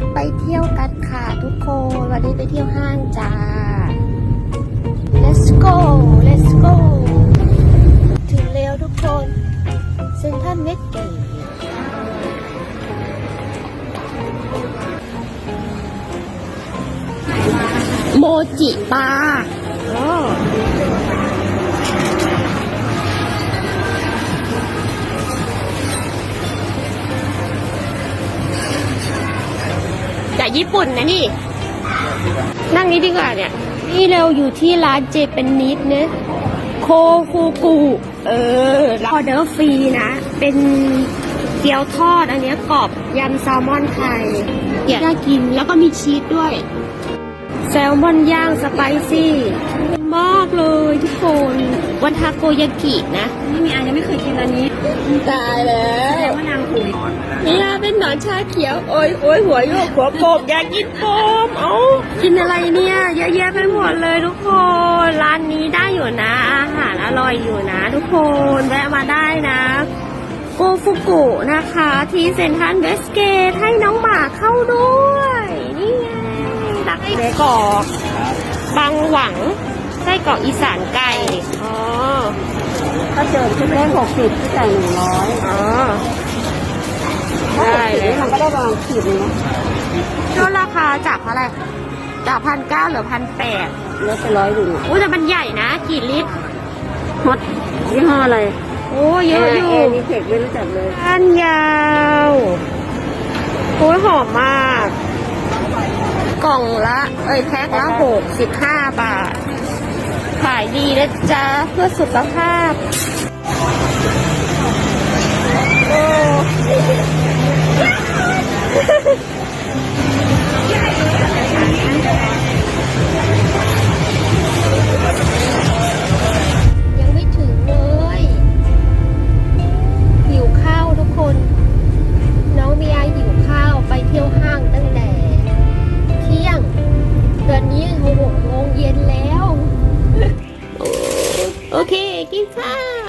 ถไปเที่ยวกันค่ะทุกคน วันนี้ไปเที่ยวห้างจ้า let's go let's go ถึงแล้วทุกคนเซ็นทรัลเวสเกตโมจิบาอ๋อากญี่ปุ่นนะนี่ นั่งนี้ดีกว่าเนี่ย นี่เราอยู่ที่ร้านเจเป็นนิดเนะโคคูกุเออแล้วออเดอร์ฟรีนะ เป็นเกี๊ยวทอดอันเนี้ยกรอบยำแซลมอนไทยน่ากินแล้วก็มีชีสด้วย แซลมอนย่างสไปซี่มากเลยทุกคน วันทาโกยากินะไม่มีอันยังไม่เคยกินอันนี้ ตายแล้แต่วว่า นางคุยนี่นะเป็นหนอนชาเขียว โอ้ยโอ้ยหัวโยกหัวโปกอยากกินโปมเอ้ากินอะไรเนี่ยเยอะแยะไปหมดเลยทุกคน ร้านนี้ได้อยู่นะ อาหารอร่อยอยู่นะ ทุกคนแวะมาได้นะโกฟุกุนะคะ ที่เซ็นทรัลเวสเกตให้น้องหมาเข้าด้วย นี่ไงรักไอ้กรอกบางหวังไส้กรอกอีสานไก่อ๋อถ้าเจอชุดแรกหกสิบที่จ่ายหนึ่งร้อยอ๋อ ถ้าหได้กสิบเลยนี่มันก็ได้ประมาณขีดหนึงนะลดราคาจากเท่าไหร่จากพันเก้าเหลือพันแปดลดไปร้อยหนึ่งอะอุ้ยแต่มันใหญ่นะกี่ลิตรฮอตยี่ห้ออะไรโอ้เยอะอยู่เอนี่เทคไม่รู้จักเลยก้านยาวโอ้ยหอมมาก กล่องละ เอ้ยแพ็คละหกสิบห้าบาท ขายดีนะจ๊ะเพื่อสุขภาพโอ้ โม